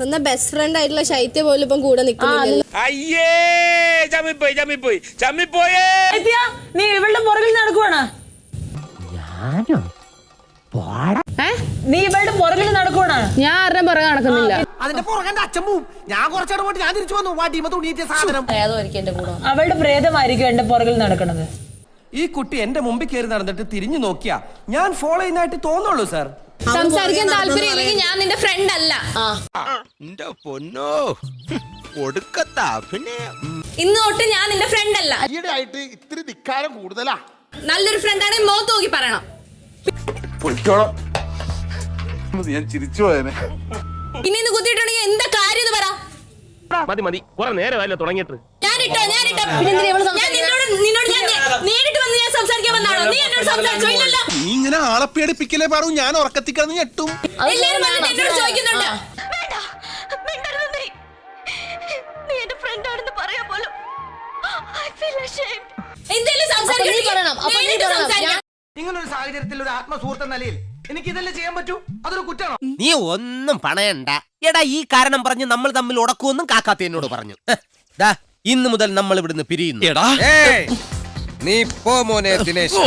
Best friend ആയിട്ടുള്ള ശൈത്യ പോലും ഇപ്പം കൂടെ നിൽക്കുന്നില്ല അയ്യേ ചമ്മിപ്പോയി ചമ്മിപ്പോയി ചമ്മിപ്പോയേ. ശൈത്യ, നീ ഇവളുടെ പുറകിൽ നടക്കുവാണ്. നീ ഇവളുടെ പുറകിൽ നടക്കുവാണ്. ഞാൻ ആരുടെ പുറകെ നടക്കുന്നില്ല. അതിന്റെ പുറകെ അച്ഛൻ പോവും. ഞാൻ കുറച്ചാട് പോയിട്ട് ഞാൻ തിരിച്ചു വന്നു. തുണിയിട്ട സാധനം. അവളുടെ പ്രേതമായിരിക്കും എന്റെ പുറകിൽ നടക്കുന്നത് ഈ കുട്ടി എന്റെ മുമ്പിൽ കയറി നടന്നിട്ട് തിരിഞ്ഞു നോക്കിയാ ഞാൻ ഫോളോ ചെയ്യുന്നതായിട്ട് തോന്നുള്ളൂ സാർ സംസാരിക്കാൻ താല്പര്യമില്ലെങ്കിൽ ഞാൻ നിന്റെ ഫ്രണ്ട് അല്ല. പൊന്നോ. പിന്നെ ഇന്ന് തൊട്ട് ഞാൻ നിന്റെ ഫ്രണ്ട് അല്ല. ഈയിടെ ആയിട്ട് ഇത്തിരി ധിക്കാരം കൂടുതലാ. നല്ലൊരു ഫ്രണ്ട് ആണെങ്കിൽ തോക്കി നോക്കി പറയണം. ഞാൻ ചിരിച്ചു പോയനെ. ഇനി ഇന്ന് കുത്തിയിട്ടുണ്ടെങ്കിൽ എന്താ കാര്യം എന്ന് പറ. മതി മതി. കുറെ നേരമല്ല തുടങ്ങിയിട്ട്. ഞാൻ ഇട്ടോ ഞാൻ നിന്നോട് നിന്നോട് ഞാൻ നേ- നേരിട്ട് വന്ന് ഞാൻ സംസാരിക്കാൻ വന്നാണോ നീ നീ ഇങ്ങനെ ആളെ പേടിപ്പിക്കലേ ഞാൻ ഞെട്ടും. എല്ലാരും വന്നിട്ട് എന്നോട് ചോദിക്കുന്നുണ്ട്. വേണ്ട മിണ്ടരുത് നീ നീ എന്റെ ഫ്രണ്ട് ആണെന്ന് പറയാൻ പോലും ഐ ഫീൽ ashamed എന്തേലും സംസാരിക്കണം നേരിട്ട് സംസാരിക്കാം. ഇങ്ങനൊരു സാഹചര്യത്തിൽ ഒരു ആത്മസുഹൃത്ത് എന്ന നിലയിൽ എനിക്ക് ഇതല്ലേ ചെയ്യാൻ പറ്റൂ? അതൊരു കുറ്റാണോ നീ ഒന്നും പണയണ്ട. എടാ ഈ കാരണം പറഞ്ഞ് നമ്മൾ തമ്മിൽ ഉടക്കുമെന്നും കാക്കാത്ത എന്നോട് പറഞ്ഞു. ഹ്, ദാ ഇന്ന് മുതൽ നമ്മൾ ഇവിടുന്ന് പിരിയുന്നു. എടാ. ഏയ്, നീ പോ മോനെ ദിനേശ്.